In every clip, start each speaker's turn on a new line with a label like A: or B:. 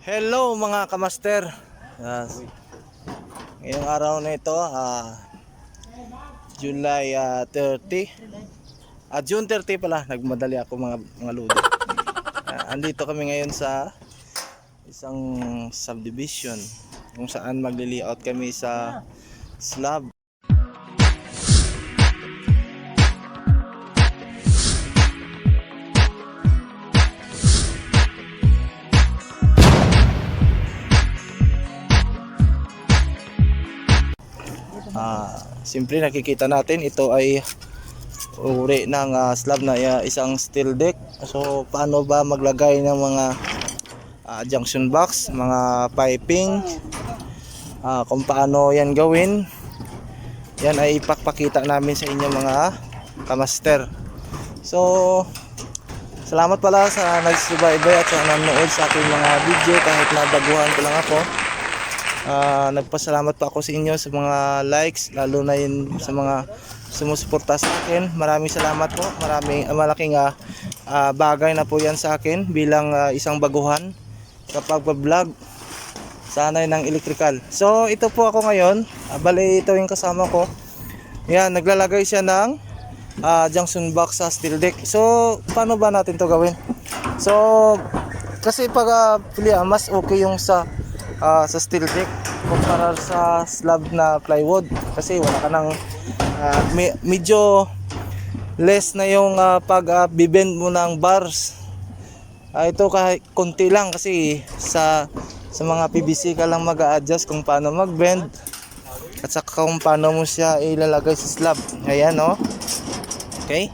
A: Hello mga kamaster. Yes. Ngayong araw na ito, ah July ah, 30. At June 30 pala, nagmadali ako mga mga ludo. Ah, andito kami ngayon sa isang subdivision kung saan magli-layout kami sa slab. Siyempre nakikita natin ito ay uri ng ah, slab na ah, isang steel deck. So paano ba maglagay ng mga ah, junction box, mga piping, ah, kung paano yan gawin. Yan ay ipakpakita namin sa inyo mga kamaster. So salamat pala sa nagsubaybay at sa nanonood sa aking mga video kahit nabaguhan ko lang ako. Ah, nagpasalamat pa ako sa inyo sa mga likes, lalo na yun sa mga sumusuporta sa akin. Maraming salamat po. Maraming ah, malaking ah, ah, bagay na po yan sa akin bilang ah, isang baguhan kapag vlog sanay ng electrical. So ito po ako ngayon. Ah, bali ito yung kasama ko. Yan, naglalagay siya ng ah, junction box sa steel deck. So paano ba natin to gawin? So kasi pag ah, mas okay yung sa ah, sa steel deck kumpara sa slab na plywood. Kasi wala ka ng ah, me- medyo less na yung ah, pag ah, bibend mo ng bars. Ah, ito kahit konti lang kasi sa sa mga PVC ka lang mag-a-adjust kung paano mag-bend at saka kung paano mo siya ilalagay sa slab. Ayan no okay.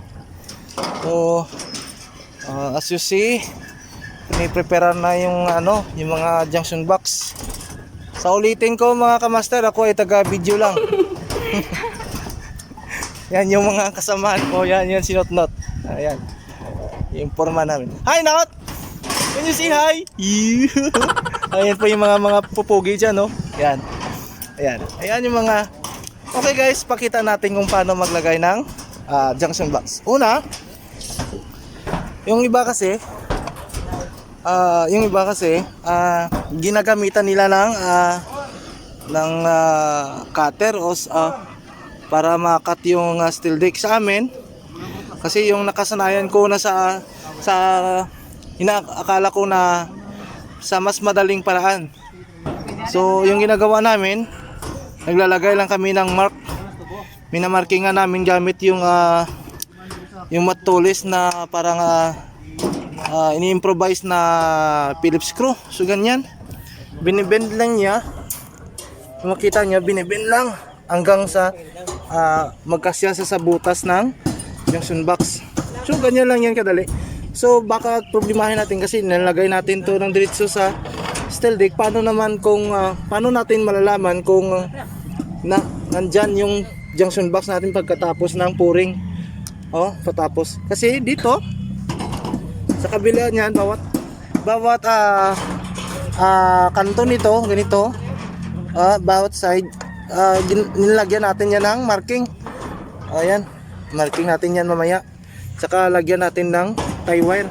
A: So ah, as you see prepare na yung ano yung mga junction box sa ulitin ko mga kamaster ako ay taga video lang. Yan yung mga kasamahan ko yan yung sinot-not. Ayan. Yung forma namin. Hi Not can you say hi? Ayan po yung mga mga pupugi dyan no? Yan ayan. Ayan yung mga okay guys pakita natin kung paano maglagay ng ah, junction box. Una yung iba kasi Ah, yung iba kasi ah, ginagamitan nila ng ah, ng ah, cutter o ah, para makat yung ah, steel deck sa amin kasi yung nakasanayan ko na sa sa inaakala ko na sa mas madaling paraan so yung ginagawa namin naglalagay lang kami ng mark minamarkingan namin gamit yung ah, yung matulis na parang ah, ah, ini-improvise na Phillips screw. So ganyan. Binibend lang niya. Kung makita niyo, binibend lang hanggang sa ah, magkasya sa sa butas ng junction box. So ganyan lang yan kadali. So baka problemahin natin kasi nilagay natin to ng diretso sa steel deck. Paano naman kung ah, paano natin malalaman kung ah, na nandyan yung junction box natin pagkatapos ng pouring. Oh, patapos. Kasi dito, sa kabila niyan bawat bawat ah ah, kanto nito ganito. Ah, bawat side. Gin- nilagyan natin yan ng marking. Ayan marking natin yan mamaya. Saka lagyan natin ng tie wire.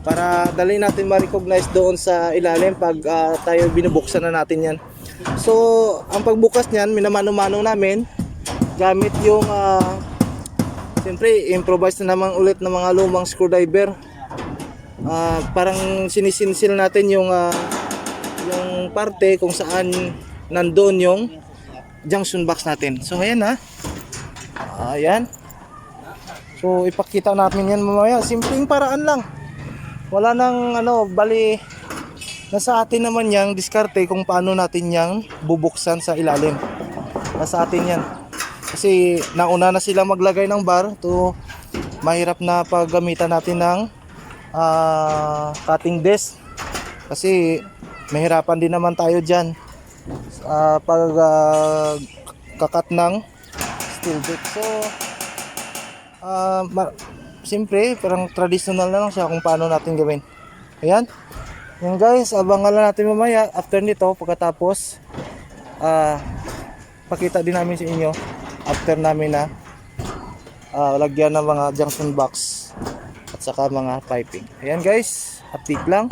A: Para dali natin ma-recognize doon sa ilalim pag ah, tayo binubuksan na natin yan. So ang pagbukas niyan minamano-mano namin gamit yung ah, siyempre improvise na naman ulit ng mga lumang screwdriver. Ah, parang sinisinsil natin yung ah, yung parte kung saan nandoon yung junction box natin. So ayan ha. Ayan. So ipakita natin yan mamaya. Simpleng paraan lang. Wala nang ano, bali nasa atin naman yang diskarte kung paano natin yang bubuksan sa ilalim. Nasa atin yan. Kasi nauna na sila maglagay ng bar to mahirap na paggamitan natin ng ah, cutting desk kasi mahirapan din naman tayo dyan ah, pag ah, kakat ng steel deck so ma- siyempre parang traditional na lang siya kung paano natin gawin ayan yan guys abangan lang natin mamaya after nito pagkatapos ah, pakita din namin sa inyo after namin na ah, lagyan ng mga junction box at saka mga piping. Ayan guys, update lang.